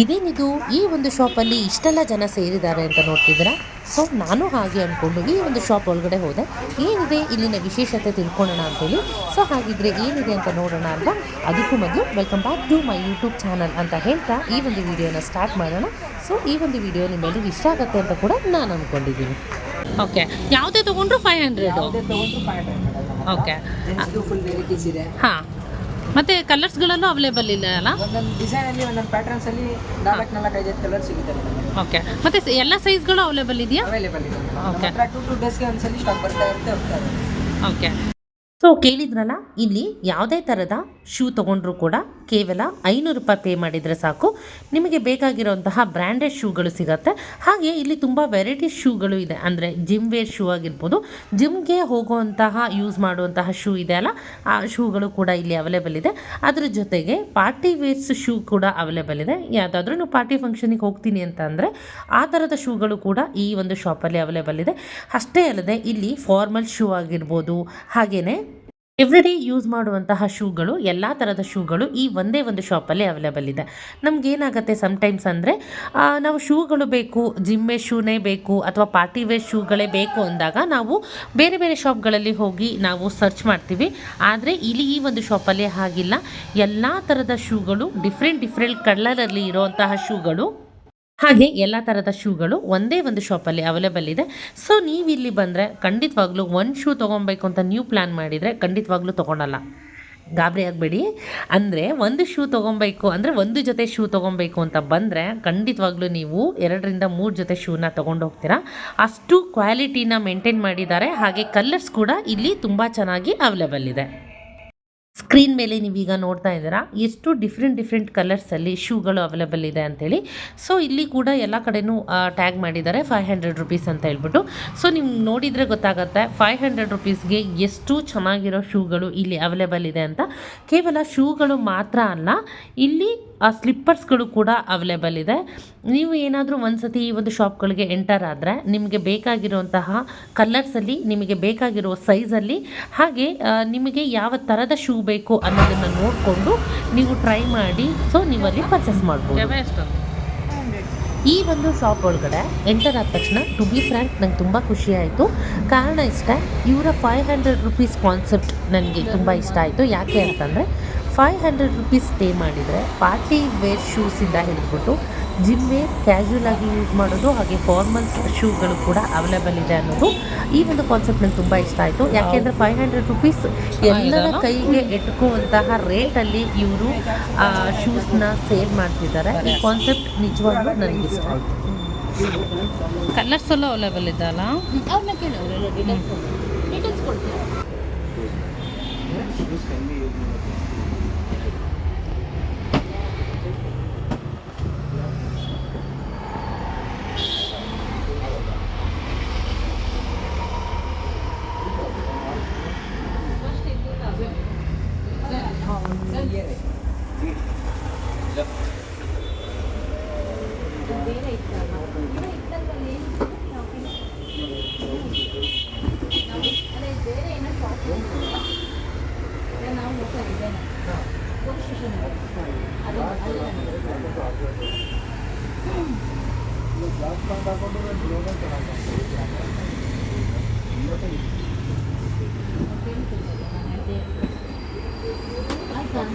ಇದೇನಿದು? ಈ ಒಂದು ಶಾಪಲ್ಲಿ ಇಷ್ಟೆಲ್ಲ ಜನ ಸೇರಿದ್ದಾರೆ ಅಂತ ನೋಡ್ತಿದ್ದೀರಾ? ಸೊ ನಾನು ಹಾಗೆ ಅಂದ್ಕೊಂಡು ಈ ಒಂದು ಶಾಪ್ ಒಳಗಡೆ ಹೋದೆ. ಏನಿದೆ? ಇಲ್ಲಿನ ವಿಶೇಷತೆ ತಿಳ್ಕೊಳ್ಳೋಣ ಅಂತೇಳಿ ಸೊ ಹಾಗಿದ್ರೆ ಏನಿದೆ ಅಂತ ನೋಡೋಣ ಅಂತ ಅದಕ್ಕೂ ಮೊದಲು welcome back to my YouTube channel ಅಂತ ಹೇಳ್ತಾ ಈ ಒಂದು ವಿಡಿಯೋನ ಸ್ಟಾರ್ಟ್ ಮಾಡೋಣ. ಸೊ ಈ ಒಂದು ವಿಡಿಯೋ ನಿಮ್ಮೆಲ್ಲರಿಗೂ ಇಷ್ಟ ಆಗುತ್ತೆ ಅಂತ ಕೂಡ ನಾನು ಅಂದ್ಕೊಂಡಿದ್ದೀನಿ ಓಕೆ ಯಾವುದೇ ತೊಗೊಂಡ್ರು ಫೈವ್ ಹಂಡ್ರೆಡ್ ಓಕೆ ಹಾಂ. ಮತ್ತು ಕಲರ್ಸ್ಗಳಲ್ಲೂ ಅವೈಲೇಬಲ್ ಇಲ್ಲ ಅಲ್ಲ? ಒಂದೊಂದು ಡಿಸೈನ್ ಅಲ್ಲಿ ಒಂದೊಂದು ಪ್ಯಾಟರ್ನ್ಸ್ ಅಲ್ಲಿ ನಾಲ್ಕು ನಾಲ್ಕು ಐದು ಕಲರ್ ಸಿಗುತ್ತೆ ಓಕೆ ಮತ್ತೆ ಎಲ್ಲ ಸೈಜ್ಗಳು ಅವೈಲೇಬಲ್ ಇದೆಯಾ? ಅವೈಲೇಬಲ್ ಇದೆ. Okay. ಹತ್ರ ಟು ಟು ಡೇಸ್ಗೆ ಒಂದ್ಸಲಿ ಸ್ಟಾಕ್ ಬರ್ತಾ ಇರುತ್ತೆ ಹೋಗ್ತಾ ಇರುತ್ತೆ. ಓಕೆ ಸೊ ಕೇಳಿದ್ರಲ್ಲ ಇಲ್ಲಿ ಯಾವುದೇ ಥರದ ಶೂ ತೊಗೊಂಡ್ರೂ ಕೂಡ ಕೇವಲ ಐನೂರು ರೂಪಾಯಿ ಪೇ ಮಾಡಿದರೆ ಸಾಕು. ನಿಮಗೆ ಬೇಕಾಗಿರುವಂತಹ ಬ್ರ್ಯಾಂಡೆಡ್ ಶೂಗಳು ಸಿಗುತ್ತೆ. ಹಾಗೆ ಇಲ್ಲಿ ತುಂಬ ವೆರೈಟಿ ಶೂಗಳು ಇದೆ. ಅಂದರೆ ಜಿಮ್ ವೇರ್ ಶೂ ಆಗಿರ್ಬೋದು. ಜಿಮ್ಗೆ ಹೋಗುವಂತಹ ಯೂಸ್ ಮಾಡುವಂತಹ ಶೂ ಇದೆ ಅಲ್ಲ? ಆ ಶೂಗಳು ಕೂಡ ಇಲ್ಲಿ ಅವೈಲೇಬಲ್ ಇದೆ. ಅದರ ಜೊತೆಗೆ ಪಾರ್ಟಿ ವೇರ್ಸ್ ಶೂ ಕೂಡ ಅವೈಲೇಬಲ್ ಇದೆ. ಯಾವುದಾದ್ರೂ ನೀವು ಪಾರ್ಟಿ ಫಂಕ್ಷನಿಗೆ ಹೋಗ್ತೀನಿ ಅಂತ ಅಂದರೆ ಆ ಥರದ ಶೂಗಳು ಕೂಡ ಈ ಒಂದು ಶಾಪಲ್ಲಿ ಅವೈಲೇಬಲ್ ಇದೆ. ಅಷ್ಟೇ ಅಲ್ಲದೆ ಇಲ್ಲಿ ಫಾರ್ಮಲ್ ಶೂ ಆಗಿರ್ಬೋದು. ಹಾಗೆಯೇ ಎವ್ರಿಡೇ ಯೂಸ್ ಮಾಡುವಂತಹ ಶೂಗಳು ಎಲ್ಲ ಥರದ ಶೂಗಳು ಈ ಒಂದೇ ಒಂದು ಶಾಪಲ್ಲಿ ಅವೈಲೇಬಲ್ ಇದೆ. ನಮಗೇನಾಗುತ್ತೆ ಸಮ್ಟೈಮ್ಸ್ ಅಂದರೆ ನಾವು ಶೂಗಳು ಬೇಕು ಜಿಮ್ ವೇರ್ ಶೂನೇ ಬೇಕು, ಅಥವಾ ಪಾರ್ಟಿ ವೇರ್ ಶೂಗಳೇ ಬೇಕು ಅಂದಾಗ ನಾವು ಬೇರೆ ಬೇರೆ ಶಾಪ್ಗಳಲ್ಲಿ ಹೋಗಿ ನಾವು ಸರ್ಚ್ ಮಾಡ್ತೀವಿ. ಆದರೆ ಇಲ್ಲಿ ಈ ಒಂದು ಶಾಪಲ್ಲಿ ಹಾಗಿಲ್ಲ. ಎಲ್ಲ ಥರದ ಶೂಗಳು ಡಿಫ್ರೆಂಟ್ ಡಿಫ್ರೆಂಟ್ ಕಲರಲ್ಲಿ ಇರುವಂತಹ ಶೂಗಳು ಹಾಗೆ ಎಲ್ಲ ಥರದ ಶೂಗಳು ಒಂದೇ ಒಂದು ಶಾಪಲ್ಲಿ ಅವೈಲೇಬಲ್ ಇದೆ. ಸೊ ನೀವು ಇಲ್ಲಿ ಬಂದರೆ ಖಂಡಿತವಾಗ್ಲೂ ಒಂದು ಶೂ ತೊಗೊಬೇಕು ಅಂತ ನೀವು ಪ್ಲ್ಯಾನ್ ಮಾಡಿದರೆ ಖಂಡಿತವಾಗ್ಲೂ ತೊಗೊಳಲ್ಲ. ಗಾಬರಿ ಆಗಬೇಡಿ. ಅಂದರೆ ಒಂದು ಶೂ ತೊಗೊಬೇಕು ಅಂದರೆ ಒಂದು ಜೊತೆ ಶೂ ತೊಗೊಬೇಕು ಅಂತ ಬಂದರೆ ಖಂಡಿತವಾಗ್ಲೂ ನೀವು ಎರಡರಿಂದ ಮೂರು ಜೊತೆ ಶೂನ ತೊಗೊಂಡು ಹೋಗ್ತೀರಾ. ಅಷ್ಟು ಕ್ವಾಲಿಟಿನ ಮೇಂಟೈನ್ ಮಾಡಿದ್ದಾರೆ. ಹಾಗೆ ಕಲರ್ಸ್ ಕೂಡ ಇಲ್ಲಿ ತುಂಬ ಚೆನ್ನಾಗಿ ಅವೈಲೇಬಲ್ ಇದೆ. ಸ್ಕ್ರೀನ್ ಮೇಲೆ ನೀವೀಗ ನೋಡ್ತಾ ಇದ್ದೀರಾ? ಎಷ್ಟು ಡಿಫ್ರೆಂಟ್ ಡಿಫ್ರೆಂಟ್ ಕಲರ್ಸಲ್ಲಿ ಶೂಗಳು ಅವೈಲೇಬಲ್ ಇದೆ ಅಂಥೇಳಿ ಸೊ ಇಲ್ಲಿ ಕೂಡ ಎಲ್ಲ ಕಡೆನೂ ಟ್ಯಾಗ್ ಮಾಡಿದ್ದಾರೆ. ಫೈವ್ ಹಂಡ್ರೆಡ್ ರುಪೀಸ್ ಅಂತ ಹೇಳ್ಬಿಟ್ಟು. ಸೊ ನಿಮ್ಗೆ ನೋಡಿದರೆ ಗೊತ್ತಾಗುತ್ತೆ. ಫೈವ್ ಹಂಡ್ರೆಡ್ ರುಪೀಸ್ಗೆ ಎಷ್ಟು ಚೆನ್ನಾಗಿರೋ ಶೂಗಳು ಇಲ್ಲಿ ಅವೈಲೇಬಲ್ ಇದೆ ಅಂತ. ಕೇವಲ ಶೂಗಳು ಮಾತ್ರ ಅಲ್ಲ, ಇಲ್ಲಿ ಸ್ಲಿಪ್ಪರ್ಸ್ಗಳು ಕೂಡ ಅವೈಲೇಬಲ್ ಇದೆ. ನೀವು ಏನಾದರೂ ಒಂದು ಸತಿ ಈ ಒಂದು ಶಾಪ್ಗಳಿಗೆ ಎಂಟರ್ ಆದರೆ ನಿಮಗೆ ಬೇಕಾಗಿರುವಂತಹ ಕಲರ್ಸಲ್ಲಿ ನಿಮಗೆ ಬೇಕಾಗಿರುವ ಸೈಜಲ್ಲಿ ಹಾಗೆ ನಿಮಗೆ ಯಾವ ಥರದ ಶೂ ಬೇಕು ಅನ್ನೋದನ್ನು ನೋಡಿಕೊಂಡು ನೀವು ಟ್ರೈ ಮಾಡಿ ಸೊ ನೀವಲ್ಲಿ ಪರ್ಚೇಸ್ ಮಾಡ್ಬೋದು. ಈ ಒಂದು ಶಾಪ್ ಒಳಗಡೆ ಎಂಟರ್ ಆದ ತಕ್ಷಣ ಟು ಬಿ ಫ್ರ್ಯಾಂಕ್ ನಂಗೆ ತುಂಬ ಖುಷಿ ಆಯಿತು. ಕಾರಣ ಇಷ್ಟ ಇವರ ಫೈವ್ ಹಂಡ್ರೆಡ್ ರುಪೀಸ್ ಕಾನ್ಸೆಪ್ಟ್ ನನಗೆ ತುಂಬ ಇಷ್ಟ ಆಯಿತು. ಯಾಕೆ ಅಂತಂದರೆ ಫೈವ್ ಹಂಡ್ರೆಡ್ ರುಪೀಸ್ ಪೇ ಮಾಡಿದರೆ ಪಾರ್ಟಿ ವೇರ್ ಶೂಸಿಂದ ಹಿಡಿದ್ಬಿಟ್ಟು ಜಿಮ್ ವೇರ್ ಕ್ಯಾಶುವಲ್ ಆಗಿ ಯೂಸ್ ಮಾಡೋದು ಹಾಗೆ ಫಾರ್ಮಲ್ ಶೂಗಳು ಕೂಡ ಅವೈಲೇಬಲ್ ಇದೆ ಅನ್ನೋದು ಈ ಒಂದು ಕಾನ್ಸೆಪ್ಟ್ ನಂಗೆ ತುಂಬ ಇಷ್ಟ ಆಯಿತು. ಯಾಕೆಂದರೆ ಫೈವ್ ಹಂಡ್ರೆಡ್ ರುಪೀಸ್ ಎಲ್ಲರ ಕೈಗೆ ಎಟ್ಕುವಂತಹ ರೇಟಲ್ಲಿ ಇವರು ಶೂಸ್ನ ಸೇಲ್ ಮಾಡ್ತಿದ್ದಾರೆ. ಈ ಕಾನ್ಸೆಪ್ಟ್ ನಿಜವಾಗ್ಲೂ ನನಗೆ ಇಷ್ಟ ಆಯಿತು. ಕಲರ್ಸ್ ಎಲ್ಲ ಅವೈಲೇಬಲ್ ಅವರೆಲ್ಲ ಡೀಟೇಲ್ಸ್ ಡೀಟೇಲ್ಸ್ ಕೊಡ್ತೀರಾ ಬೇರೆ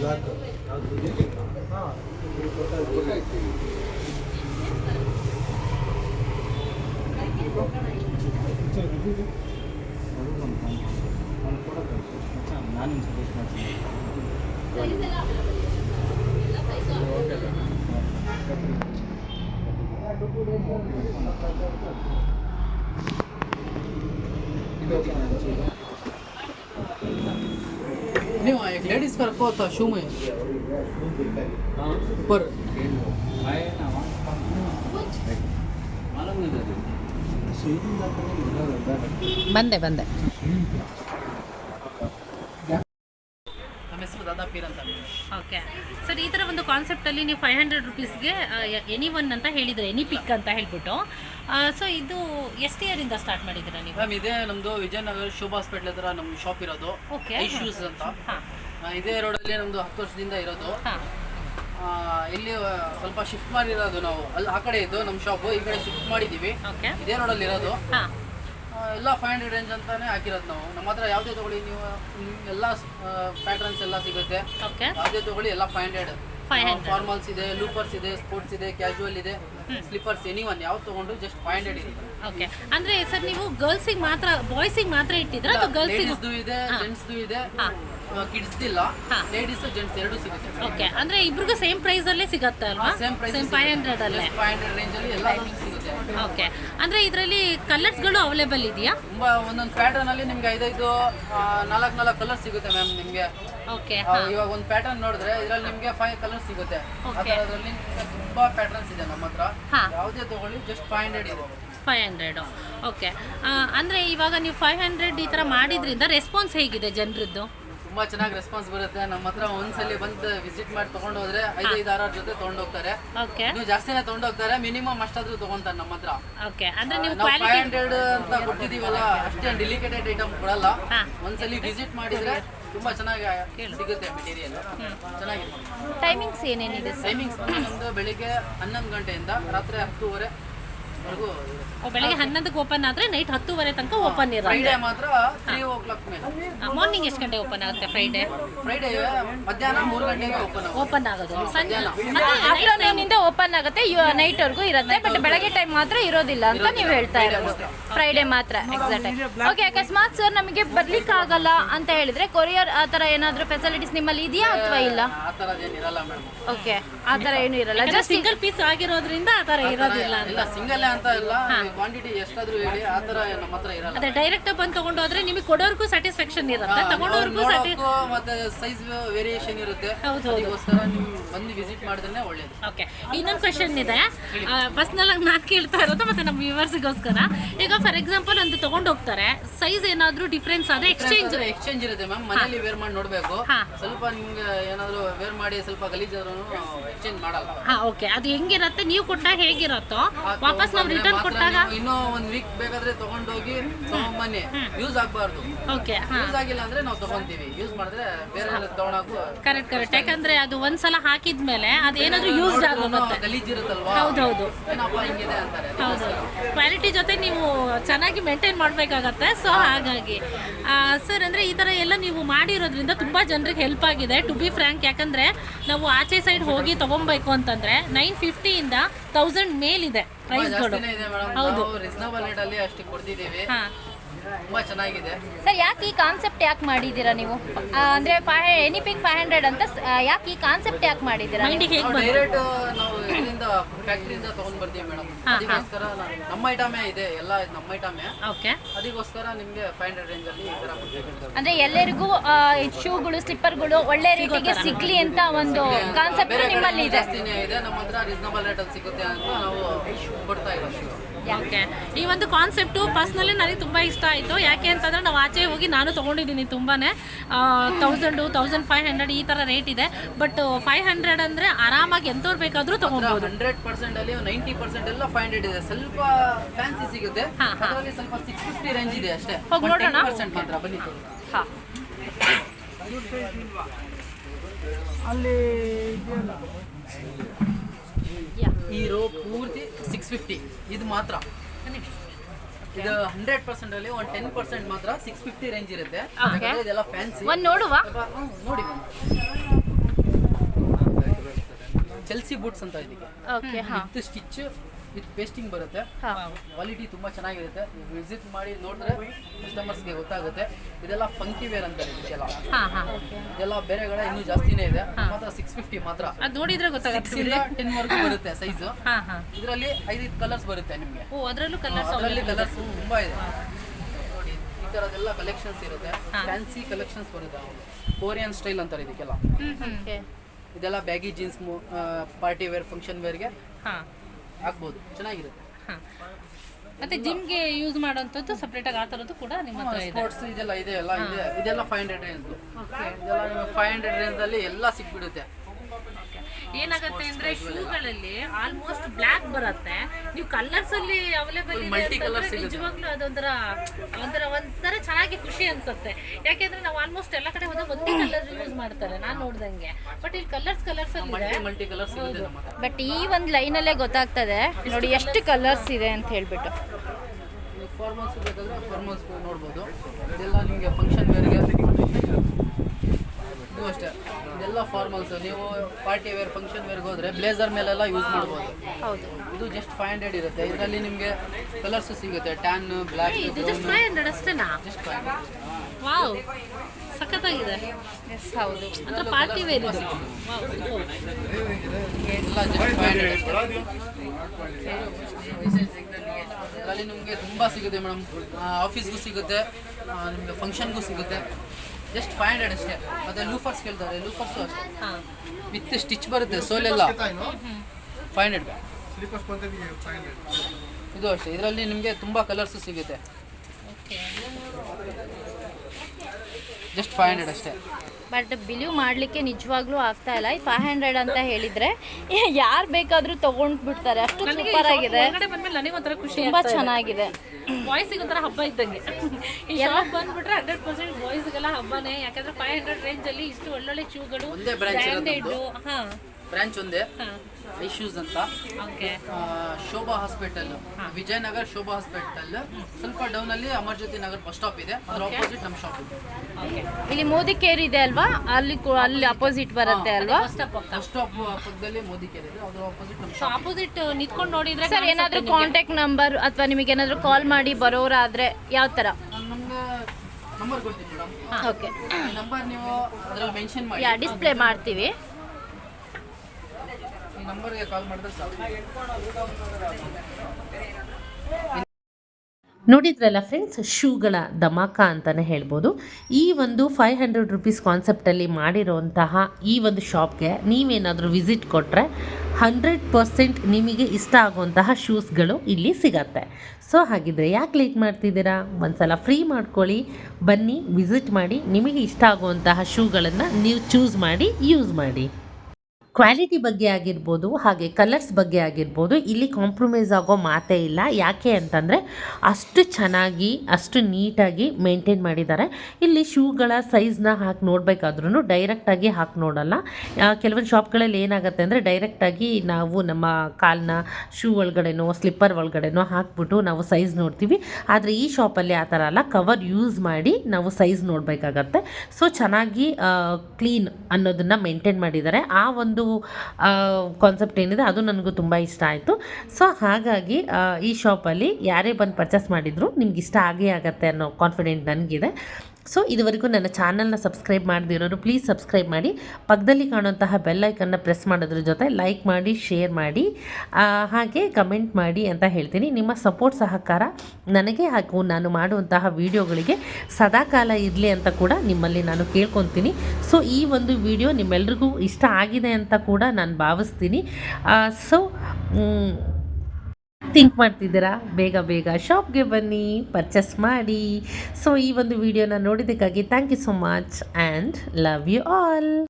Gracias. ನಾನು ಸಜೆಸ್ಟ್ ಮಾಡ್ತೀನಿ ನೀವು ಈಗ ಲೇಡೀಸ್ ಕರ್ಕೋತ ಶೂ ಮೈ ઉપર ಬಂದೆ ಬಂದೆ. ಓಕೆ. ಸರ್ ಈ ಥರ ಒಂದು ಕಾನ್ಸೆಪ್ಟಲ್ಲಿ ನೀವು ಫೈವ್ ಹಂಡ್ರೆಡ್ ರುಪೀಸ್ಗೆ ಎನಿ ಒನ್ ಅಂತ ಹೇಳಿದ್ರೆ ಎನಿ ಪಿಕ್ ಅಂತ ಹೇಳ್ಬಿಟ್ಟು ಸೊ ಇದು ಎಷ್ಟು ಇಂದ ಸ್ಟಾರ್ಟ್ ಮಾಡಿದ್ದೀರಾ ನೀವು? ಮ್ಯಾಮ್ ನಮ್ದು ನಮ್ಮದು ವಿಜಯನಗರ ಶೋಭಾ ಹಾಸ್ಪಿಟ್ಲ್ ಹತ್ರ ನಮ್ಮ ಶಾಪ್ ಇರೋದು. ಓಕೆ ಶೂಸ್ ಅಂತ. ಹಾಂ. ಇದೇ ರೋಡಲ್ಲಿ ನಮ್ಮದು ಹತ್ತು ವರ್ಷದಿಂದ ಇರೋದು. ಇಲ್ಲಿ ಸ್ವಲ್ಪ ಶಿಫ್ಟ್ ಮಾಡಿರೋದು ನಾವು. ಅಲ್ಲಿ ಆ ಕಡೆ ಇದ್ದು ನಮ್ಮ ಶಾಪ್ ಈ ಕಡೆ ಶಿಫ್ಟ್ ಮಾಡಿದ್ದೀವಿ ಓಕೆ. ಇದೇ ಅಲ್ಲಿ ಇರೋದು. ಎಲ್ಲ ಫೈವ್ ಹಂಡ್ರೆಡ್ ರೇಂಜ್ ಅಂತಾನೆ ಹಾಕಿರೋದು ನಾವು. ನಮ್ಮ ಹತ್ರ ಯಾವುದೇ ತಗೊಳ್ಳಿ ನೀವು ಎಲ್ಲಾ ಪ್ಯಾಟರ್ನ್ಸ್ ಎಲ್ಲ ಸಿಗುತ್ತೆ. ಓಕೆ. ಯಾವುದೇ ತಗೊಳ್ಳಿ ಎಲ್ಲ ಫೈವ್ ಹಂಡ್ರೆಡ್ 500. ಫಾರ್ಮಲ್ಸ್ ಇದೆ ಲೂಪರ್ಸ್ ಇದೆ ಸ್ಪೋರ್ಟ್ಸ್ ಇದೆ ಕ್ಯಾಶುವಲ್ ಇದೆ ಸ್ಲಿಪ್ಪರ್ಸ್ ಎನಿ ಒನ್ ಯಾವ್ದು ತಗೊಂಡು ಜಸ್ಟ್ ಫೈವ್ ಹಂಡ್ರೆಡ್ ಇದೆ ಓಕೆ ಅಂದ್ರೆ ಸರ್ ನೀವು ಗರ್ಲ್ಸಿಗೆ ಮಾತ್ರ ಬಾಯ್ಸಿಗೆ ಮಾತ್ರ ಇಟ್ಟಿದ್ರಾ ಅಥವಾ ಗರ್ಲ್ಸಿಗೆ ಇದೆ ಜೆಂಟ್ಸ್ದು ಇದೆ ಕಿಡ್ಸ್ ಇಲ್ಲ. ಲೇಡೀಸ್ ಜೆಂಟ್ಸ್ ಎರಡು ಸಿಗುತ್ತೆ. ಓಕೆ ಅಂದ್ರೆ ಇಬ್ರಿಗೂ ಸೇಮ್ ಪ್ರೈಸಲ್ಲೇ ಸಿಗುತ್ತೆ ಅಲ್ವಾ? ಸೇಮ್ ಪ್ರೈಸ್ ಸೇಮ್ ಹಂಡ್ರೆಡ್ ಅಲ್ಲೇ. ಫೈವ್ ಹಂಡ್ರೆಡ್ ರೇಂಜಲ್ಲಿ ಎಲ್ಲ ಸಿಗುತ್ತೆ. ಓಕೆ ಅಂದ್ರೆ ಇದರಲ್ಲಿ ಕಲರ್ಸ್ಗಳು ಅವೈಲೇಬಲ್ ಇದೆಯಾ? ತುಂಬಾ ಒಂದೊಂದು ಪ್ಯಾಟರ್ನ್ ಅಲ್ಲಿ ನಿಮ್ಗೆ ಐದೈದು ನಾಲ್ಕು ನಾಲ್ಕು ಕಲರ್ ಸಿಗುತ್ತೆ ಮ್ಯಾಮ್ ನಿಮ್ಗೆ. ಇವಾಗ ಒಂದು ಪ್ಯಾಟರ್ನ್ ನೋಡಿದ್ರೆ ಇದರಲ್ಲಿ ನಿಮ್ಗೆ ಫೈವ್ ಕಲರ್ ಸಿಗುತ್ತೆ. ಅದರಲ್ಲಿ ತುಂಬಾ ಪ್ಯಾಟರ್ನ್ಸ್ ಇದೆ ನಮ್ಮ ಹತ್ರ. ಯಾವುದೇ ತಗೊಳ್ಳಿ ಜಸ್ಟ್ ಫೈವ್ ಹಂಡ್ರೆಡ್ ಇದೆ. ಫೈವ್ ಹಂಡ್ರೆಡು ಓಕೆ ಅಂದ್ರೆ ಇವಾಗ ನೀವು ಫೈವ್ ಹಂಡ್ರೆಡ್ ಈ ತರ ಮಾಡಿದ್ರಿಂದ ರೆಸ್ಪಾನ್ಸ್ ಹೇಗಿದೆ ಜನರದ್ದು? ತುಂಬಾ ಚೆನ್ನಾಗಿ ರೆಸ್ಪಾನ್ಸ್ ಬರುತ್ತೆ. ನಮ್ಮ ಹತ್ರ ಒಂದ್ಸಲಿ ಬಂದು ವಿಸಿಟ್ ಮಾಡಿ ತಗೊಂಡು ಹೋದ್ರೆ ಐದು ಐದು ಆರು ಜೊತೆ ತಗೊಂಡು ಹೋಗ್ತಾರೆ. ಓಕೆ ನೀವು ಜಾಸ್ತಿನೇ ತಗೊಂಡು ಹೋಗ್ತಾರೆ ಮಿನಿಮಮ್ ಅಷ್ಟಾದ್ರೂ ತಗೊಂತಾರೆ ನಮ್ಮ ಹತ್ರ. ಓಕೆ ಅಂದರೆ ನೀವು ನಾವು ಫೈವ್ ಹಂಡ್ರೆಡ್ ಅಂತ ಕೊಟ್ಟಿದೀವಲ್ಲ ಅಷ್ಟೇ ಡೆಲಿಕೇಟೆಡ್ ಐಟಮ್ ಕೊಡಲ್ಲ. ಒಂದ್ಸಲಿ ವಿಸಿಟ್ ಮಾಡಿದ್ರೆ ತುಂಬಾ ಚೆನ್ನಾಗಿ ಸಿಗುತ್ತೆ ಮೆಟೀರಿಯಲ್ ಚೆನ್ನಾಗಿದೆ. ಟೈಮಿಂಗ್ಸ್ ಏನೇನಿದೆ? ಸರ್ ಟೈಮಿಂಗ್ಸ್ ನಮ್ದು ಬೆಳಿಗ್ಗೆ ಹನ್ನೊಂದು ಗಂಟೆಯಿಂದ ರಾತ್ರಿ ಹತ್ತುವರೆವರೆಗೂ ಬೆಳಗ್ಗೆ ಹನ್ನೊಂದಕ್ಕೆ ಓಪನ್ ಆದ್ರೆ ನೈಟ್ ಹತ್ತುವರೆ ತನಕ ಓಪನ್ ಇರುತ್ತೆ. ಫ್ರೈಡೇ ಮಾತ್ರ ತ್ರೀ ಓ ಕ್ಲಾಕ್ ಮೇಲೆ. ಮಾರ್ನಿಂಗ್ ಎಷ್ಟು ಗಂಟೆ ಓಪನ್ ಆಗುತ್ತೆ ಫ್ರೈಡೇ ಫ್ರೈಡೇ ಮಧ್ಯಾಹ್ನ ಮೂರು ಗಂಟೆಗೆ ಓಪನ್ ಆಗುತ್ತೆ. ಓಪನ್ ಆಗೋದು. ಸಂಜೆ ಆಫ್ಟರ್ನೂನ್ ಇಂದ ಓಪನ್ ಆಗುತ್ತೆ ನೈಟ್ ವರ್ಗೂ ಇರುತ್ತೆ ಬಟ್ ಬೆಳಗ್ಗೆ ಟೈಮ್ ಮಾತ್ರ ಇರೋದಿಲ್ಲ ಅಂತ ನೀವು ಹೇಳ್ತಾ ಇರೋದು. ಫ್ರೈಡೆ ಮಾತ್ರ ಎಕ್ಸಾಕ್ಟ್ ಓಕೆ ಅಕಸ್ಮಾತ್ ಸರ್ ನಮಗೆ ಬರ್ಲಿಕ್ಕೆ ಆಗಲ್ಲ ಅಂತ ಹೇಳಿದ್ರೆ ಕೊರಿಯರ್ ಆ ಥರ ಏನಾದರೂ ಫೆಸಿಲಿಟೀಸ್ ನಿಮ್ಮಲ್ಲಿ ಇದೆಯಾ ಅಥವಾ ಇಲ್ಲ? ಆ ಮೇಡಮ್ ಓಕೆ ಆ ಥರ ಏನು ಇರಲ್ಲ. ಜಸ್ಟ್ ಸಿಂಗಲ್ ಪೀಸ್ ಆಗಿರೋದ್ರಿಂದ ಆ ಥರ ಇರೋದಿಲ್ಲ ಅಂತ. ಇಲ್ಲ ಸಿಂಗಲ್ ಅಂತ ಇಲ್ಲ. ಕ್ವಾಂಟಿಟಿ ಎಷ್ಟಾದ್ರೂ ಹೇಳಿ ಆ ಥರ ನಮ್ಮ ಹತ್ರ ಇರಲ್ಲ. ಅದೇ ಡೈರೆಕ್ಟ್ ಬಂದು ತಗೊಂಡೋದ್ರೆ ನಿಮಗೆ ಕೊಡೋರ್ಗೂ ಸ್ಯಾಟಿಸ್ಫ್ಯಾಕ್ಷನ್ ಇರುತ್ತೆ. ತಗೊಂಡೋರ್ಗೂ ಮತ್ತೆ ಸೈಜ್ ವೇರಿಯೇಷನ್ ಇರುತ್ತೆ. ಹೌದು, ಹೌದು. ಅದಕ್ಕೋಸ್ಕರ ನೀವು ಬಂದು ವಿಸಿಟ್ ಮಾಡಿದ್ರೆ ಒಳ್ಳೇದು. ಓಕೆ ಇನ್ನೊಂದು ಕ್ವೆಶನ್ ಇದೆ. ಪರ್ಸ್ನಲ್ ಆಗಿ ನಾನು ಕೇಳ್ತಾ ಇರೋದು ಮತ್ತೆ ನಮ್ಮ ವ್ಯೂವರ್ಸ್ಗೋಸ್ಕರ ಈಗ ಫಾರ್ ಎಕ್ಸಾಂಪಲ್ ಒಂದು ತಗೊಂಡು ಹೋಗ್ತಾರೆ ಸೈಜ್ ಏನಾದ್ರೂ ಡಿಫ್ರೆನ್ಸ್ ಆದ್ರೆ ಎಕ್ಸ್ಚೇಂಜ್ ಎಕ್ಸ್ಚೇಂಜ್ ಇರುತ್ತೆ. ಮ್ಯಾಮ್ ಮನೇಲಿ ವೇರ್ ಮಾಡಿ ನೋಡ್ಬೇಕು. ಸ್ವಲ್ಪ ನಿಮ್ಗೆ ಏನಾದ್ರೂ ವೇರ್ ಮಾಡಿ ಸ್ವಲ್ಪ ಗಲೀಜಾದ್ರೂ ಎಕ್ಸ್ಚೇಂಜ್ ಮಾಡಲ್ಲ. ಹಾ ಓಕೆ ಅದು ಹೆಂಗಿರತ್ತೆ? ನೀವು ಕೊಟ್ಟಾಗ ಹೇಗಿರುತ್ತೋ? ವಾಪಸ್ ನಾವು ರಿಟರ್ನ್ ಕೊಟ್ಟಾಗ ಇನ್ನೂ ಒಂದ್ ವೀಕ್ ಬೇಕಾದ್ರೆ ತಗೊಂಡೋಗಿ ತಗೊಂಬನ್ನಿ ಯೂಸ್ ಆಗ್ಬಾರ್ದು. ಓಕೆ ಯೂಸ್ ಆಗಿಲ್ಲ ಅಂದ್ರೆ ನಾವು ತಗೊಂತೀವಿ. ಯೂಸ್ ಮಾಡಿದ್ರೆ ಬೇರೆ ತಗೊಳಕು ಕರೆಕ್ಟ್ ಕರೆಕ್ಟ್ ಯಾಕಂದ್ರೆ ಅದು ಒಂದ್ಸಲ ಹಾಕಿದ್ಮೇಲೆ ಅದೇನಾದ್ರೂ ಯೂಸ್ ಆಗುತ್ತೆ ಗಲೀಜ್ ಇರುತ್ತಲ್ವಾ? ಹೌದೌದು. ಹಿಂಗಿದೆ ಅಂತಾರೆ. ಹೌದು. ಕ್ವಾಲಿಟಿ ಜೊತೆ ನೀವು ಚೆನ್ನಾಗಿ ಮೇಂಟೈನ್ ಮಾಡ್ಬೇಕಾಗತ್ತೆ. ಸೊ ಹಾಗಾಗಿ ಸರ್ ಅಂದರೆ ಈ ಥರ ಎಲ್ಲ ನೀವು ಮಾಡಿರೋದ್ರಿಂದ ತುಂಬಾ ಜನರಿಗೆ ಹೆಲ್ಪ್ ಆಗಿದೆ. ಟು ಬಿ ಫ್ರ್ಯಾಂಕ್ ಯಾಕಂದ್ರೆ ನಾವು ಆಚೆ ಸೈಡ್ ಹೋಗಿ ತೊಗೊಬೇಕು ಅಂತಂದ್ರೆ ನೈನ್ ಫಿಫ್ಟಿಯಿಂದ ತೌಸಂಡ್ ಮೇಲಿದೆ. ಪ್ರೈಸ್ಗಳು ಇದೆ ಮೇಡಮ್ ಹೌದು. ರೀಸನಬಲ್ ಅಷ್ಟು ಕೊಡ್ತಿದ್ದೀವಿ. ತುಂಬಾ ಚೆನ್ನಾಗಿದೆ. ಸರ್ ಯಾಕೆ ಈ ಕಾನ್ಸೆಪ್ಟ್ ಯಾಕೆ ಮಾಡಿದ್ದೀರಾ ನೀವು? ಆ, ಅಂದ್ರೆ ಫೈವ್ ಎನಿಪಿಂಗ್ ಫೈವ್ ಹಂಡ್ರೆಡ್ ಅಂತ ಸ- ಆ, ಯಾಕೆ ಈ ಕಾನ್ಸೆಪ್ಟ್ ಯಾಕೆ ಮಾಡಿದ್ದೀರಾ ನೀವು? ಮೈಂಡಿಗೆ ಹೇಗೆ ನಾವು ಬಂತು ಡೈರೆಕ್ಟ್ ನಾವು ಇದರಿಂದ ಫ್ಯಾಕ್ಟ್ರಿಯಿಂದ ತಗೊಂಡ್ ಬರ್ತೀವಿ ಮೇಡಮ್ ಹಾ, ಅದಕ್ಕೋಸ್ಕರ ನಾವು- ನಮ್ಮ ಐಟಮೇ ಇದೆ ಎಲ್ಲ ನಮ್ಮ ಐಟಮೇ ಓಕೆ. ಅದಕ್ಕೋಸ್ಕರ ನಿಮ್ಗೆ ಫೈವ್ ಹಂಡ್ರೆಡ್ ರೇಂಜ್ ಅಲ್ಲಿ ಈ ತರ ಕೊಡ್ತೀವಿ. ಅಂದ್ರೆ ಎಲ್ಲರಿಗೂ ಶೂಗಳು ಸ್ಲಿಪ್ಪರ್ಗಳು ಒಳ್ಳೆ ರೇಟಿಗೆ ಸಿಗ್ಲಿ ಅಂತ ಒಂದು ಕಾನ್ಸೆಪ್ಟ್ ಬೇರೆ ನಿಮ್ಮಲ್ಲಿ ಇದೆ ಜಾಸ್ತಿನೇ ಇದೆ ನಮ್ಮ ಹತ್ರ ರೀಸನಬಲ್ ರೇಟ್ ಅಲ್ಲಿ ಸಿಗುತ್ತೆ ಅಂತ ನಾವು ಕೊಡ್ತಾ ಇರೋದು ಓಕೆ ಈ ಒಂದು ಕಾನ್ಸೆಪ್ಟು ಪರ್ಸ್ನಲಿ ನನಗೆ ತುಂಬ ಇಷ್ಟ ಆಯಿತು. ಯಾಕೆ ಅಂತಂದರೆ ನಾವು ಆಚೆ ಹೋಗಿ ನಾನು ತೊಗೊಂಡಿದ್ದೀನಿ ತುಂಬಾ ತೌಸಂಡು ತೌಸಂಡ್ ಫೈವ್ ಹಂಡ್ರೆಡ್ ಈ ಥರ ರೇಟ್ ಇದೆ. ಬಟ್ ಫೈವ್ ಹಂಡ್ರೆಡ್ ಅಂದರೆ ಆರಾಮಾಗಿ ಎಂಥವ್ರು ಬೇಕಾದರೂ ತೊಗೊಬೋದು. ಹಂಡ್ರೆಡ್ ಪರ್ಸೆಂಟ್ ಅಲ್ಲಿ ನೈಂಟಿ ಪರ್ಸೆಂಟ್ ಎಲ್ಲ ಫೈವ್ ಹಂಡ್ರೆಡ್ ಇದೆ. ಸ್ವಲ್ಪ ಫ್ಯಾನ್ಸಿ ಸಿಗುತ್ತೆ. ಅದರಲ್ಲಿ ಸ್ವಲ್ಪ ಸಿಕ್ಸ್ ಫಿಫ್ಟಿ ರೇಂಜ್ ಇದೆ ಅಷ್ಟೇ. ಹೋಗಿ ನೋಡೋಣ? ಪರ್ಸೆಂಟ್ ಮಾತ್ರ ಬನ್ನಿ ಹಾಂ. ಈ ರೋ ಪೂರ್ತಿ ಸಿಕ್ಸ್ ಫಿಫ್ಟಿ ಇದು ಮಾತ್ರ. ಇದು ಹಂಡ್ರೆಡ್ ಪರ್ಸೆಂಟ್ ಅಲ್ಲಿ ಒಂದು ಟೆನ್ ಪರ್ಸೆಂಟ್ ಮಾತ್ರ ಸಿಕ್ಸ್ ಫಿಫ್ಟಿ ರೇಂಜ್ ಇರುತ್ತೆ. ಯಾಕಂದ್ರೆ ಇದೆಲ್ಲ ಫ್ಯಾನ್ಸಿ ಒಂದು ನೋಡುವ. ನೋಡಿ. ಚೆಲ್ಸಿ ಬೂಟ್ಸ್ ಅಂತ ಇದಕ್ಕೆ ಓಕೆ ಹಾ. ಸ್ಟಿಚ್ ವಿತ್ ಪೇಸ್ಟಿಂಗ್ ಬರುತ್ತೆ. ಕ್ವಾಲಿಟಿ ತುಂಬ ಚೆನ್ನಾಗಿರುತ್ತೆ. ವಿಸಿಟ್ ಮಾಡಿ ನೋಡಿದ್ರೆ ಕಸ್ಟಮರ್ಸ್ಗೆ ಗೊತ್ತಾಗುತ್ತೆ. ಇದೆಲ್ಲ ಫಂಕಿ ವೇರ್ ಅಂತ ಇದೆಲ್ಲ. ಹಾಂ ಹಾಂ. ಇದೆಲ್ಲ ಬೇರೆ ಕಡೆ ಇನ್ನೂ ಜಾಸ್ತಿನೇ ಇದೆ. ಮಾತ್ರ ಸಿಕ್ಸ್ ಫಿಫ್ಟಿ ಮಾತ್ರ. ಅದು ನೋಡಿದ್ರೆ ಗೊತ್ತಾಗುತ್ತೆ ಟೆನ್ ವರ್ಗು ಬರುತ್ತೆ ಸೈಜ್ ಹಾಂ ಹಾಂ. ಇದರಲ್ಲಿ ಐದೈದು ಕಲರ್ಸ್ ಬರುತ್ತೆ ನಿಮಗೆ. ಓ ಅದರಲ್ಲೂ ಕಲರ್ಸ್ ಅದರಲ್ಲಿ ಕಲರ್ಸ್ ತುಂಬಾ ಇದೆ. ನೋಡಿ ಈ ಥರದ್ದೆಲ್ಲ ಕಲೆಕ್ಷನ್ಸ್ ಇರುತ್ತೆ. ಫ್ಯಾನ್ಸಿ ಕಲೆಕ್ಷನ್ಸ್ ಬರುತ್ತೆ ಕೋರಿಯನ್ ಸ್ಟೈಲ್ ಅಂತಾರೆ ಇದಕ್ಕೆಲ್ಲ. ಓಕೆ ಇದೆಲ್ಲ baggy jeans party wear function ವೇರ್ಗೆ ಹಾಕ್ಬೋದು ಚೆನ್ನಾಗಿರುತ್ತೆ. ಹಾಂ. ಮತ್ತೆ ಜಿಮ್ಗೆ ಯೂಸ್ ಮಾಡೋಂಥದ್ದು ಸಪ್ರೇಟಾಗಿ ಆ ಥರದ್ದು ಕೂಡ ನಿಮ್ಮ ಹತ್ರ ಇದೆ. ಸ್ಪೋರ್ಟ್ಸ್ ಇದೆಲ್ಲ ಇದೆ ಎಲ್ಲ ಇದೆ. ಇದೆಲ್ಲ ಫೈವ್ ಹಂಡ್ರೆಡ್ ರೇಂಜ್ ಇದೆಲ್ಲ ನಿಮಗೆ ಫೈವ್ ಹಂಡ್ರೆಡ್ ರೇಂಜಲ್ಲಿ ಎಲ್ಲ ಸಿಕ್ಬಿಡುತ್ತೆ ಏನಾಗುತ್ತೆ ಅಂದ್ರೆ ಶೂಗಳಲ್ಲಿ ಆಲ್ಮೋಸ್ಟ್ ಬ್ಲ್ಯಾಕ್ ಬರುತ್ತೆ. ನೀವು ಕಲರ್ಸ್ ಅಲ್ಲಿ ಅವೈಲೇಬಲ್ ಇದೆ. ನಿಜವಾಗ್ಲೂ ಅದೊಂಥರ ಒಂಥರ ಒಂಥರ ಚೆನ್ನಾಗಿ ಖುಷಿ ಅನ್ಸುತ್ತೆ. ಯಾಕೆಂದ್ರೆ ನಾವು ಆಲ್ಮೋಸ್ಟ್ ಎಲ್ಲ ಕಡೆ ಹೋದಾಗ ಒಂದೇ ಕಲರ್ ಯೂಸ್ ಮಾಡ್ತಾರೆ ನಾನು ನೋಡ್ದಂಗೆ. ಬಟ್ ಇಲ್ಲಿ ಕಲರ್ಸ್ ಕಲರ್ಸ್ ಅಲ್ಲಿ ಬಟ್ ಈ ಒಂದು ಅಲ್ಲೇ ಗೊತ್ತಾಗ್ತದೆ. ನೋಡಿ ಎಷ್ಟು ಕಲರ್ಸ್ ಇದೆ ಅಂತ ಹೇಳ್ಬಿಟ್ಟು. ಫಾರ್ಮಲ್ಸ್ ಬೇಕಾದ್ರೆ ಫಾರ್ಮಲ್ಸ್ ನೋಡ್ಬೋದು. ಇದೆಲ್ಲ ನಿಮಗೆ ಫಂಕ್ಷನ್ ವೇರ್ಗೆ ನೀವು ಅಷ್ಟೇ. ಇದೆಲ್ಲ ಫಾರ್ಮಲ್ಸ್ ನೀವು ಪಾರ್ಟಿ ವೇರ್ ಫಂಕ್ಷನ್ ವೇರ್ಗೆ ಹೋದ್ರೆ ಬ್ಲೇಸರ್ ಮೇಲೆಲ್ಲ ಯೂಸ್ ಮಾಡ್ಬೋದು. ಹೌದು. ಇದು ಜಸ್ಟ್ ಫೈವ್ ಹಂಡ್ರೆಡ್ ಇರುತ್ತೆ. ಇದರಲ್ಲಿ ನಿಮಗೆ ಕಲರ್ಸ್ ಸಿಗುತ್ತೆ. ಟ್ಯಾನ್ ಬ್ಲ್ಯಾಕ್ ಇದು ಜಸ್ಟ್ ಫೈವ್ ಹಂಡ್ರೆಡ್ ಅಷ್ಟೇನಾ? Just five wow. ಸಖತ್ತಾಗಿದೆ. ಎಸ್ ಹೌದು. ಅಂದ್ರೆ ಪಾರ್ಟಿ ವೇರ್ ಇದು. ವಾವ್ ಎಲ್ಲ ಜಸ್ಟ್ ಫೈವ್ ಹಂಡ್ರೆಡ್ ಇದರಲ್ಲಿ ನಿಮಗೆ ತುಂಬ ಸಿಗುತ್ತೆ ಮೇಡಮ್ ಆಫೀಸ್ಗೂ ಸಿಗುತ್ತೆ. ನಿಮಗೆ ಫಂಕ್ಷನ್ಗೂ ಸಿಗುತ್ತೆ. ಜಸ್ಟ್ ಫೈವ್ ಹಂಡ್ರೆಡ್ ಅಷ್ಟೇ. ಮತ್ತೆ ಲೂಫರ್ಸ್ ಕೇಳ್ತಾರೆ ಲೂಫರ್ಸು ಅಷ್ಟೇ. ವಿತ್ ಸ್ಟಿಚ್ ಬರುತ್ತೆ ಸೋಲೆಲ್ಲ ಫೈವ್ ಹಂಡ್ರೆಡ್ ಇದು ಅಷ್ಟೇ. ಇದರಲ್ಲಿ ನಿಮಗೆ ತುಂಬ ಕಲರ್ಸು ಸಿಗುತ್ತೆ. ಓಕೆ ಜಸ್ಟ್ ಫೈವ್ ಹಂಡ್ರೆಡ್ ಅಷ್ಟೇ. ಬಟ್ ಬಿಲೀವ್ ಮಾಡಲಿಕ್ಕೆ ನಿಜವಾಗ್ಲೂ ಆಗ್ತಾ ಇಲ್ಲ. ಈ ಫೈವ್ ಹಂಡ್ರೆಡ್ ಅಂತ ಹೇಳಿದ್ರೆ ಯಾರು ಬೇಕಾದರೂ ತಗೊಂಡ್ಬಿಡ್ತಾರೆ. ಅಷ್ಟು ಸೂಪರ್ ಆಗಿದೆ. ಹೊರಗಡೆ ಬಂದ್ಮೇಲೆ ನನಗೆ ಒಂಥರ ಖುಷಿ ತುಂಬಾ ಚೆನ್ನಾಗಿದೆ. ಬಾಯ್ಸಿಗೆ ಒಂಥರ ಹಬ್ಬ ಇದ್ದಂಗೆ. ಈ ಶಾಪ್ ಬಂದ್ಬಿಟ್ರೆ ಹಂಡ್ರೆಡ್ ಪರ್ಸೆಂಟ್ ಬಾಯ್ಸ್ಗೆಲ್ಲ ಹಬ್ಬನೇ. ಯಾಕಂದ್ರೆ ಫೈವ್ ಹಂಡ್ರೆಡ್ ರೇಂಜ್ ಅಲ್ಲಿ ಇಷ್ಟು ಒಳ್ಳೊಳ್ಳೆ ಚೂಗಳು ಬ್ರ್ಯಾಂಡೆಡ್ ಹಾ. ಬ್ರಾಂಚ್ ಒಂದೇ. ಇಶ್ಯೂಸ್ ಐಶೂಸ್ ಅಂತ. ಶೋಭಾ ಹಾಸ್ಪಿಟಲ್ ವಿಜಯನಗರ್ ಶೋಭಾ ಹಾಸ್ಪಿಟಲ್ ಸ್ವಲ್ಪ ಡೌನ್ ಅಲ್ಲಿ ಅಮರ್ಜ್ಯೋತಿ ನಗರ್ ಬಸ್ ಸ್ಟಾಪ್ ಇದೆ. ಅದ್ರ ಆಪೋಸಿಟ್ ನಮ್ಮ ಶಾಪ್ ಇದೆ. ಓಕೆ. ಇಲ್ಲಿ ಮೋದಿ ಕೇರ್ ಇದೆ ಅಲ್ವಾ? ಅಲ್ಲಿ ಕೂ- ಅಲ್ಲಿ ಅಪೋಸಿಟ್ ಬರುತ್ತೆ ಅಲ್ವಾ? ಬಸ್ ಸ್ಟಾಪ್ ಪಕ್ಕದಲ್ಲಿ ಮೋದಿ ಕೇರ್ ಇದೆ. ಅದ್ರ ಆಪೋಸಿಟ್ ನಮ್ಮ ಶಾಪ್ ಆಪೋಸಿಟ್ ನಿಂತ್ಕೊಂಡು ನೋಡಿದ್ರೆ ಸರ್ ಏನಾದರೂ ಕಾಂಟ್ಯಾಕ್ಟ್ ನಂಬರ್ ಅಥವಾ ನಿಮಗೆ ಏನಾದರೂ ಕಾಲ್ ಮಾಡಿ ಬರೋರಾದ್ರೆ ಯಾವ ಥರ ನಮ್ಗೆ ನಂಬರ್ ಕೊಡ್ತೀನಿ ಮೇಡಮ್ ಓಕೆ ನಂಬರ್ ನೀವು ಅದರಲ್ಲಿ ಮೆನ್ಷನ್ ಮಾಡಿ. ಯಾ ಡಿಸ್ಪ್ಲೇ ಮಾಡ್ತೀವಿ. ಈ ನಂಬರ್ಗೆ ಕಾಲ್ ಮಾಡಿದ್ರೆ ನೋಡಿದ್ರಲ್ಲ ಫ್ರೆಂಡ್ಸ್ ಶೂಗಳ ಧಮಾಕ ಅಂತಲೇ ಹೇಳ್ಬೋದು. ಈ ಒಂದು ಫೈವ್ ಹಂಡ್ರೆಡ್ ರುಪೀಸ್ ಕಾನ್ಸೆಪ್ಟಲ್ಲಿ ಮಾಡಿರೋಂತಹ ಈ ಒಂದು ಶಾಪ್ಗೆ ನೀವೇನಾದರೂ ವಿಸಿಟ್ ಕೊಟ್ಟರೆ ಹಂಡ್ರೆಡ್ ಪರ್ಸೆಂಟ್ ನಿಮಗೆ ಇಷ್ಟ ಆಗುವಂತಹ ಶೂಸ್ಗಳು ಇಲ್ಲಿ ಸಿಗತ್ತೆ. ಸೊ ಹಾಗಿದ್ರೆ ಯಾಕೆ ಲೇಟ್ ಮಾಡ್ತಿದ್ದೀರಾ? ಒಂದ್ಸಲ ಫ್ರೀ ಮಾಡ್ಕೊಳ್ಳಿ. ಬನ್ನಿ ವಿಸಿಟ್ ಮಾಡಿ. ನಿಮಗೆ ಇಷ್ಟ ಆಗುವಂತಹ ಶೂಗಳನ್ನು ನೀವು ಚೂಸ್ ಮಾಡಿ ಯೂಸ್ ಮಾಡಿ. ಕ್ವಾಲಿಟಿ ಬಗ್ಗೆ ಆಗಿರ್ಬೋದು, ಹಾಗೆ ಕಲರ್ಸ್ ಬಗ್ಗೆ ಆಗಿರ್ಬೋದು, ಇಲ್ಲಿ ಕಾಂಪ್ರಮೈಸ್ ಆಗೋ ಮಾತೇ ಇಲ್ಲ. ಯಾಕೆ ಅಂತಂದರೆ ಅಷ್ಟು ಚೆನ್ನಾಗಿ, ಅಷ್ಟು ನೀಟಾಗಿ ಮೇಂಟೈನ್ ಮಾಡಿದ್ದಾರೆ. ಇಲ್ಲಿ ಶೂಗಳ ಸೈಜ್ನ ಹಾಕಿ ನೋಡಬೇಕಾದ್ರೂ ಡೈರೆಕ್ಟಾಗಿ ಹಾಕಿ ನೋಡಲ್ಲ. ಕೆಲವೊಂದು ಶಾಪ್ಗಳಲ್ಲಿ ಏನಾಗುತ್ತೆ ಅಂದರೆ ಡೈರೆಕ್ಟಾಗಿ ನಾವು ನಮ್ಮ ಕಾಲನ್ನ ಶೂ ಒಳಗಡೆನೋ ಸ್ಲಿಪ್ಪರ್ ಒಳಗಡೆನೋ ಹಾಕ್ಬಿಟ್ಟು ನಾವು ಸೈಜ್ ನೋಡ್ತೀವಿ. ಆದರೆ ಈ ಶಾಪಲ್ಲಿ ಆ ಥರ ಅಲ್ಲ. ಕವರ್ ಯೂಸ್ ಮಾಡಿ ನಾವು ಸೈಜ್ ನೋಡಬೇಕಾಗತ್ತೆ. ಸೊ ಚೆನ್ನಾಗಿ ಕ್ಲೀನ್ ಅನ್ನೋದನ್ನು ಮೇಂಟೈನ್ ಮಾಡಿದ್ದಾರೆ. ಆ ಒಂದು ಕಾನ್ಸೆಪ್ಟ್ ಏನಿದೆ ಅದು ನನಗೂ ತುಂಬ ಇಷ್ಟ ಆಯಿತು. ಸೊ ಹಾಗಾಗಿ ಈ ಶಾಪಲ್ಲಿ ಯಾರೇ ಬಂದು ಪರ್ಚೇಸ್ ಮಾಡಿದ್ರು ನಿಮ್ಗೆ ಇಷ್ಟ ಆಗೇ ಆಗತ್ತೆ ಅನ್ನೋ ಕಾನ್ಫಿಡೆಂಟ್ ನನಗಿದೆ. ಸೊ ಇದುವರೆಗೂ ನನ್ನ ಚಾನಲ್ನ ಸಬ್ಸ್ಕ್ರೈಬ್ ಮಾಡದಿರೋರು ಪ್ಲೀಸ್ ಸಬ್ಸ್ಕ್ರೈಬ್ ಮಾಡಿ. ಪಕ್ಕದಲ್ಲಿ ಕಾಣುವಂತಹ ಬೆಲ್ಲೈಕನ್ನ ಪ್ರೆಸ್ ಮಾಡೋದ್ರ ಜೊತೆ ಲೈಕ್ ಮಾಡಿ ಶೇರ್ ಮಾಡಿ ಹಾಗೆ ಕಮೆಂಟ್ ಮಾಡಿ ಅಂತ ಹೇಳ್ತೀನಿ. ನಿಮ್ಮ ಸಪೋರ್ಟ್ ಸಹಕಾರ ನನಗೆ ಹಾಗೂ ನಾನು ಮಾಡುವಂತಹ ವಿಡಿಯೋಗಳಿಗೆ ಸದಾಕಾಲ ಇರಲಿ ಅಂತ ಕೂಡ ನಿಮ್ಮಲ್ಲಿ ನಾನು ಕೇಳ್ಕೊತೀನಿ. ಸೊ ಈ ಒಂದು ವಿಡಿಯೋ ನಿಮ್ಮೆಲ್ರಿಗೂ ಇಷ್ಟ ಆಗಿದೆ ಅಂತ ಕೂಡ ನಾನು ಭಾವಿಸ್ತೀನಿ. ಸೊ ಥಿಂಕ್ ಮಾಡ್ತಿದ್ದೀರಾ? ಬೇಗ ಬೇಗ ಶಾಪ್ಗೆ ಬನ್ನಿ ಪರ್ಚೇಸ್ ಮಾಡಿ. ಸೊ ಈ ಒಂದು ವಿಡಿಯೋನ ನೋಡಿದ್ದಕ್ಕಾಗಿ thank you so much and love you all